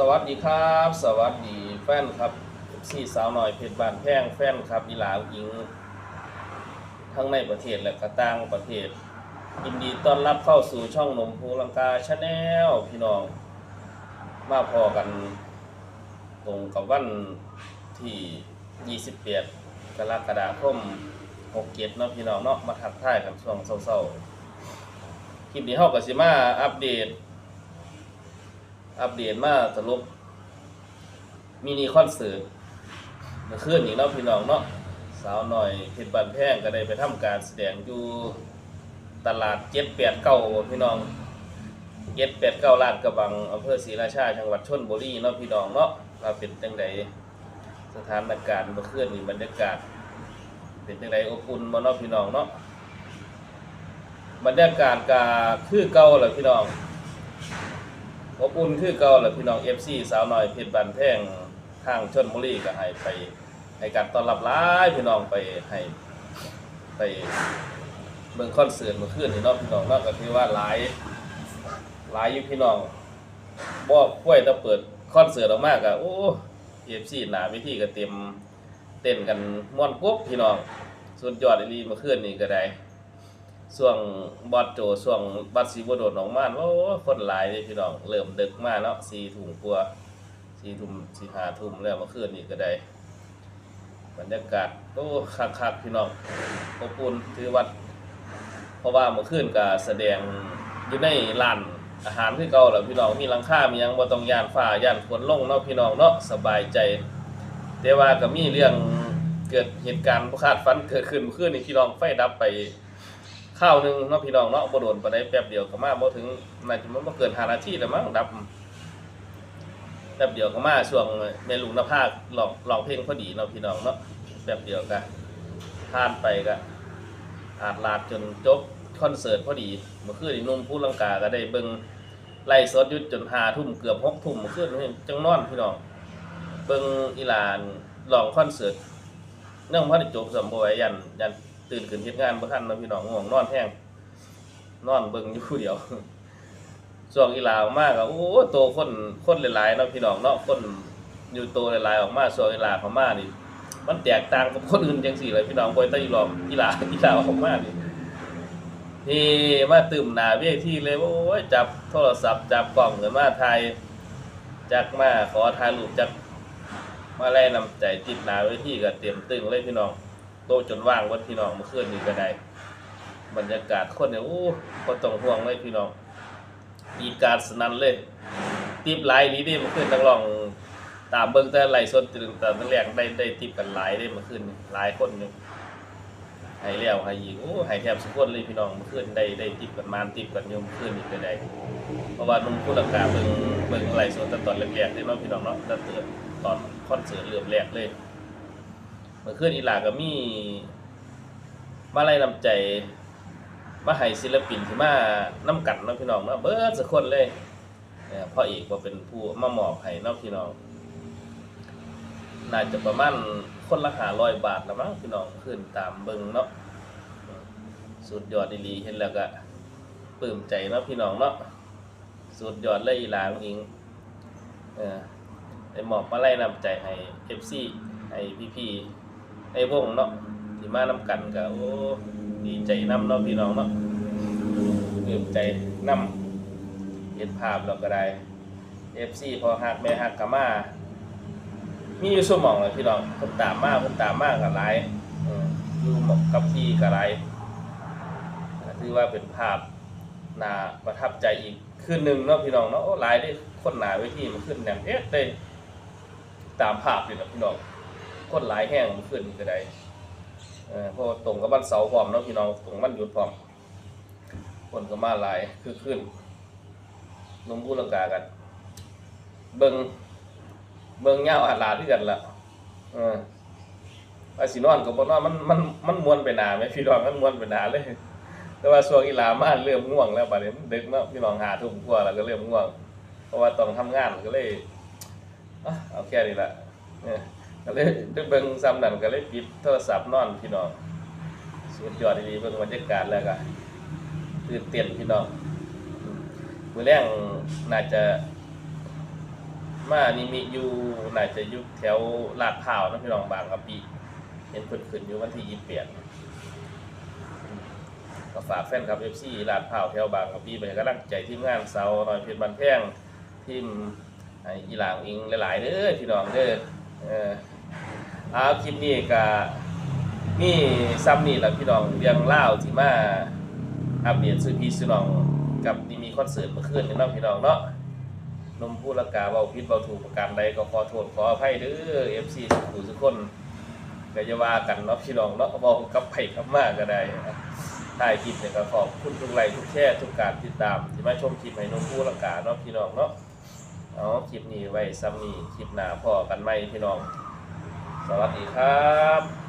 สวัสดีครับ สวัสดีแฟนครับสี่สาวหน่อยเพชรบานแพงแฟนครับอีหลาวหญิง ทั้งในประเทศและก็ต่างประเทศยินดีต้อนรับเข้าสู่ช่องนมพูลังกาชาแนลพี่น้อง มาพอกันตรงกับวันที่ 28 กรกฎาคม67เนาะพี่น้องเนาะมาทักทายกันช่วงเศร้าๆคลิปนี้เฮาก็สิมาอัปเดต อัปเดตมาสรุปมินิคอนเสิร์ตเมื่อคืนนี้เนาะพี่น้องเนาะสาวหน่อยเพชรบานแพงก็ได้ไปทำการแสดงอยู่ตลาดเจ็ดแปดเก้าพี่น้องเจ็ดแปดเก้าลาดกระบังอำเภอศรีราชาจังหวัดชลบุรีเนาะพี่น้องเนาะว่าเป็นจังไดสถานการณ์เมื่อคืนนี้บรรยากาศ เป็นจังไดอบอุ่นบ่เนาะพี่น้องเนาะบรรยากาศก็คือเก่าแหละพี่น้อง อบอุ่นคือเก่าแหละพี่น้อง FC สาวน้อยเพชรบันแพงทางชนบุรีก็ให้ไปให้การต้อนรับหลายพี่น้องไปให้ไปเบิ่งคอนเสิร์ตเมื่อคืนนี่เนาะพี่น้องเนาก็คือว่าหลายหลายอยู่พี่น้องบ่ป่วยแต่เปิดคอนเสิร์ตออกมาก็โอ้ FC หนาวิธีก็เต็มเต้นกันม่วนกุ๊บพี่น้องสุดยอดอีหลีเมื่อคืนนี่ก็ได้ ช่วงบอดโจช่วงบัดสีบโดดหนองม่านโอ้คนหลายเลยพี่น้องเริ่มดึกมากเนาะสี่ถุงกลัวสี่ทุ่มสี่หาทุ่มแล้วเมื่อคืนนี้ก็ได้บรรยากาศโอ้คักคักพี่น้องอบอุ่นถือวัด เพราะว่าเมื่อคืนก็แสดงอยู่ในร้านอาหารคือเก่าแหล้วพี่น้องมีลังค่ามียังบ่ต้องย่านฟ้าย่านฝนลงเนาะพี่น้องเนาะสบายใจ แต่ว่าก็มีเรื่องเกิดเหตุการณ์บ่คาดฝันเกิดขึ้นเมื่อคืนนี้พี่น้องไฟดับไป ข้าวหนึ่งเนาะพี่น้องเนาะบ่โดนปานใดแป๊บเดียวก็มาบ่ถึงน่าจะมันบ่เกิน5นาทีแล้วมั้งดับแป๊บเดียวก็มาช่วงแม่ลุงนภาร้องร้องเพลงพอดีเนาะพี่น้องเนาะแป๊บเดียวก็ผ่านไปก็อาดลาดจนจบคอนเสิร์ตพอดีเมื่อคืนนุ่มผู้ลังกาก็ได้เบิ่งไล่สดยู่จน5ทุ่มเกือบ6ทุ่มเมื่อคืนนี้จังนอนพี่น้องเบิ่งอีหลานร้องคอนเสิร์ตเนื่องพอได้จบสมบ่ไหวยันยัน ตื่นขึ้นเฮ็ดงานบ่ทันเนาะพี่น้องง่วงนอนแห้งนอนเบิ่งอยู่ผู้เดียวช่วงอีลาออกมาก็โอ้โตคนคนหลายๆเนาะพี่น้องเนาะคนอยู่โตหลายๆออกมาช่วงอีลาเขามานี่มันแตกต่างกับคนอื่นจังซี่เลยพี่น้องบ่ได้อีหลอมอีลาอีลาออกมานี่นี่มาตื่มหนาเวทีเลยโอ้ยจับโทรศัพท์จับกล้องขึ้นมาถ่ายจักมาขอถ่ายรูปจักมาแลนำใจติดหนาเวทีก็เต็มตึงเลยพี่น้อง โตจนว่างวัดพี่น้องเมื่อคืนนี้ก็ได้ บรรยากาศคนเนี่ยโอ้ก็ต้องห่วงเลยพี่น้องดีการสนั่นเลยติบหลายนี้ดิเมื่อคืนนักร้องตามเบิ่งแต่ไหลฟ์สดตื่นแต่ตั้งแรกได้ได้ติบกันหลายได้เมื่อคืนหลายคนอยู่ให้แล้วให้อีกโอ้ให้แทบสุกคนเลยพี่น้องเมื่อคืนได้ได้ติบกันมานติบกันยู่เมื่อคืนนี้ก็ได้ เพราะว่านุ่มผู้ลังกาเบิ่งเบิ่งไหลฟ์สดแต่ตอนแรกๆได้เนาะพี่น้องเนาะตั้งแต่ตอนคอนเสิร์ตเริ่มแรกเลย มื่อคืนอีหลาก็มี มาไล่นำใจ มาให้ศิลปินที่มานํกันเนาะพี่น้องเนาะเบิร์ดสักคนเลยเอ่อพ่อเอกบ่าเป็นผู้มาหมอบให้เนาะพี่น้อง น่าจะประมาณคนละ500บาทละมั้งพี่น้องขึ้นตามเบิงเนาะสุดยอดอีหลีเห็นแล้วก็ปลื้มใจเนาะพี่น้องเนาะสุดยอดเลยอีหลาของอิงเออได้มอบมาไล่นำใจให้ FC ให้พี่ๆ ให้วงเนาะที่มานำกันก็โอ้ดีใจนํเนาะพี่น้องเนาะปลื้มใจนำเห็นภาพแล้วก็ได้ FC พอฮักแม่ฮักก็มา มีอยู่สมองเลยพี่น้องเพิ่นตามมาเพิ่นตามมาก็หลายเอออยู่หมอกกับที่ก็หลายก็ถือว่าเป็นภาพน่าประทับใจอีกคืนหนึงเนาะพี่น้องเนาะโอ้หลายได้คนหนาเวทีมันขึ้นแนมเอ๊ะได้ตามภาพนี่นะพี่น้อง คนหลายแห้งมันขึ้นก็ได้เพราะตรงกับวันเสาร์พร้อมเนาะพี่น้องตรงวันหยุดพร้อม คนก็มาหลายคือขึ้นลงบูลังกากัน เบิงเบิงเงาวอาดลาที่กันละเออว่าสินอนก็บ่นอนมันมันมันมวนไปหนาไหมพี่น้องมันมวนไปหนาเลย แต่ว่าช่วงอีหลามาเริ่มง่วงแล้วบัดนี้มันดึกเนาะพี่น้องหาทุ่มกว่าแล้วก็เริ่มง่วง เพราะว่าต้องทำงานก็เลยเอาแค่นี้ละเออ ก็เลยได้เบิ่งซ้ำนั่นก็เลยปิดโทรศัพท์นอนพี่น้องสุดยอดดีๆเบิ่งบรรยากาศแล้วก็ตื่นเต้นพี่น้องมือแรงน่าจะ มานี่มีอยู่น่าจะยู่แถวลาดพร้าวนะพี่น้องบางกะปิเห็นเพิ่นขึ้นอยู่วันที่ยี่สิบแปดก็ฝากแฟนคลับ FC ลาดพร้าวแถวบางกะปิไปกำลังใจทีมงานเสาหน่อยเพชรบันแพงทีมอีหลางอิงหลายๆเด้อพี่น้องเด้อเออ เอาคลิปนี้ก็มีซ้ำนี่แหละพี่น้องเรื่องเล่าที่มาอัปเดตซื้อพี่ซื้อน้องกับนี่มีคอนเสิร์ตเมื่อคืนนี่เนาะพี่น้องเนาะนมผู้ละกาเบาพิษเบาถูกประการใดก็ขอโทษขออภัยเด้อเอฟซีทุกผู้ทุกคนก็จะว่ากันเนาะพี่น้องเนาะบอกกับไปกลับมาก็ได้ถ่ายคลิปเนี่ยก็ขอบคุณทุกไลค์ทุกแชร์ทุกการติดตามที่มาชมคลิปให้นมผู้ละกาเนาะพี่น้องเนาะเอาคลิปนี้ไว้ซ้ำนี้คลิปหน้าพอกันไหมพี่น้อง สวัสดีครับ